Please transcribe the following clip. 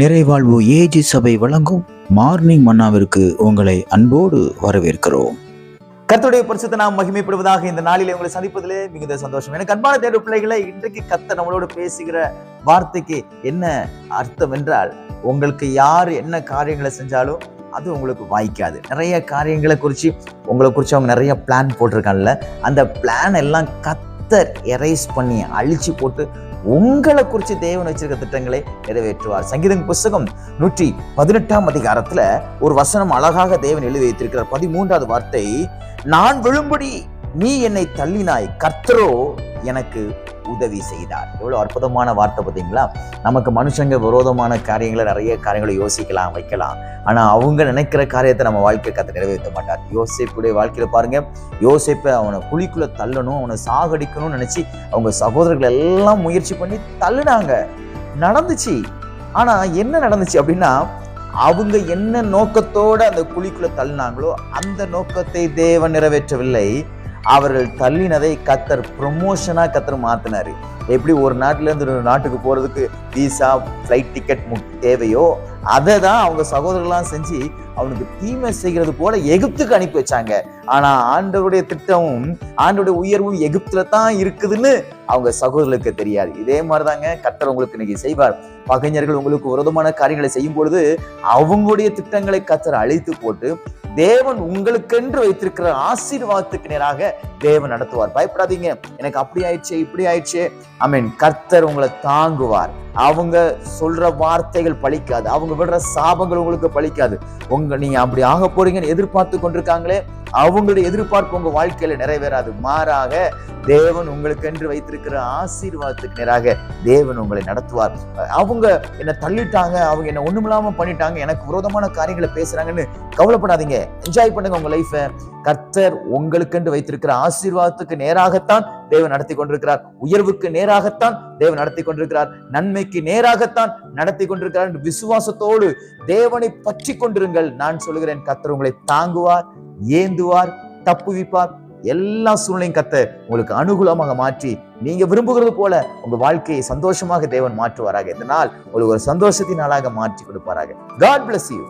நிறைவாழ்வு AG சபை வழங்கும் morning மன்னாவிற்கு உங்களை அன்போடு வரவேற்கிறோம். கத்தருடைய பரிசுத்த நாம் மகிமைப்படுவதாக இந்த நாளிலே உங்களை சந்திப்பதிலே மிகுந்த சந்தோஷம். எனக்கு அன்பான தேர்வு பிள்ளைகளை இன்றைக்கு கத்த நம்மளோட பேசுகிற வார்த்தைக்கு என்ன அர்த்தம் என்றால் உங்களுக்கு யார் என்ன காரியங்களை செஞ்சாலும் அது உங்களுக்கு வாய்க்காது. நிறைய காரியங்களை குறித்து உங்களை குறித்து அவங்க நிறைய பிளான் போட்டிருக்காங்கல்ல அந்த பிளான் எல்லாம் கத்தர் எரேஸ் பண்ணி அழிச்சு போட்டு உங்களை குறித்து தேவன் வச்சிருக்க திட்டங்களை நிறைவேற்றுவார். சங்கீதம் புஸ்தகம் நூற்றி பதினெட்டாம் அதிகாரத்துல ஒரு வசனம் அழகாக தேவன் எழுதி வைத்திருக்கிறார். பதிமூன்றாவது வார்த்தை நான் விழும்படி நீ என்னை தள்ளினாய். கர்த்தரோ எனக்கு உதவி செய்தார். எவ்வளோ அற்புதமான வார்த்தை பார்த்தீங்களா? நமக்கு மனுஷங்க விரோதமான காரியங்களை நிறைய காரியங்களை யோசிக்கலாம் வைக்கலாம். ஆனால் அவங்க நினைக்கிற காரியத்தை நம்ம வாழ்க்கை கற்று நிறைவேற்ற மாட்டார். யோசிப்புடைய வாழ்க்கையில் பாருங்க யோசிப்பை அவனை குழிக்குள்ளே தள்ளணும் அவனை சாகடிக்கணும்னு நினச்சி அவங்க சகோதரர்கள் எல்லாம் முயற்சி பண்ணி தள்ளுனாங்க. நடந்துச்சு. ஆனால் என்ன நடந்துச்சு அப்படின்னா அவங்க என்ன நோக்கத்தோட அந்த குழிக்குள்ள தள்ளினாங்களோ அந்த நோக்கத்தை தேவன் நிறைவேற்றவில்லை. அவர்கள் தள்ளினதை கத்தர் ப்ரொமோஷனா கத்தர் மாத்தினாரு. எப்படி ஒரு நாட்டிலேருந்து ஒரு நாட்டுக்கு போறதுக்கு விசா ஃப்ளைட் டிக்கெட் தேவையோ அதை தான் அவங்க சகோதரர்கள்லாம் செஞ்சு அவனுக்கு தீமை செய்கிறது போல எகிப்துக்கு அனுப்பி வச்சாங்க. ஆனா ஆண்டவருடைய திட்டமும் ஆண்டவருடைய உயர்வும் எகிப்துல தான் இருக்குதுன்னு அவங்க சகோதரர்களுக்கு தெரியாது. இதே மாதிரிதாங்க கத்தர் உங்களுக்கு இன்னைக்கு செய்வார். பகைஞர்கள் உங்களுக்கு விரோதமான காரியங்களை செய்யும் பொழுது அவங்களுடைய திட்டங்களை கத்தர் அழித்து போட்டு தேவன் உங்களுக்கென்று வைத்திருக்கிற ஆசீர்வாதத்துக்கு நேராக தேவன் நடத்துவார். பயப்படாதீங்க. எனக்கு அப்படி ஆயிடுச்சு இப்படி ஆயிடுச்சு. ஐ மீன் கர்த்தர் உங்களை தாங்குவார். அவங்க சொல்ற வார்த்தைகள் பழிக்காது. அவங்க விடுற சாபங்கள் உங்களுக்கு பழிக்காது. உங்க நீங்க அப்படி ஆக போறீங்கன்னு எதிர்பார்த்து கொண்டிருக்காங்களே அவங்களுடைய எதிர்பார்ப்பு உங்க வாழ்க்கையில நிறைவேறாது. மாறாக தேவன் உங்களுக்கென்று வைத்திருக்கிற ஆசீர்வாதத்துக்கு நேராக தேவன் உங்களை நடத்துவார். அவங்க என்னை தள்ளிட்டாங்க அவங்க என்ன ஒண்ணுமில்லாம பண்ணிட்டாங்க எனக்கு விரோதமான காரியங்களை பேசுறாங்கன்னு கவலைப்படாதீங்க. என்ஜாய் பண்ணுங்க உங்க லைஃப கர்த்தர் உங்களுக்கென்று வைத்திருக்கிற ஆசீர்வாதத்துக்கு நேராகத்தான் தேவன் நடத்தி கொண்டிருக்கிறார். உயர்வுக்கு நேராகத்தான் தேவன் நடத்தி கொண்டிருக்கிறார். நன்மைக்கு நேராகத்தான் நடத்தி கொண்டிருக்கிறார் என்று விசுவாசத்தோடு தேவனை பற்றி கொண்டிருங்கள். நான் சொல்லுகிறேன் கத்தர் உங்களை தாங்குவார் ஏந்துவார் தப்புவிப்பார். எல்லா சூழ்நிலையும் கத்த உங்களுக்கு அனுகூலமாக மாற்றி நீங்க விரும்புகிறது போல உங்க வாழ்க்கையை சந்தோஷமாக தேவன் மாற்றுவாராக. இந்த நாள் உங்களுக்கு ஒரு சந்தோஷத்தின் நாளாக மாற்றி கொடுப்பாராக. God bless you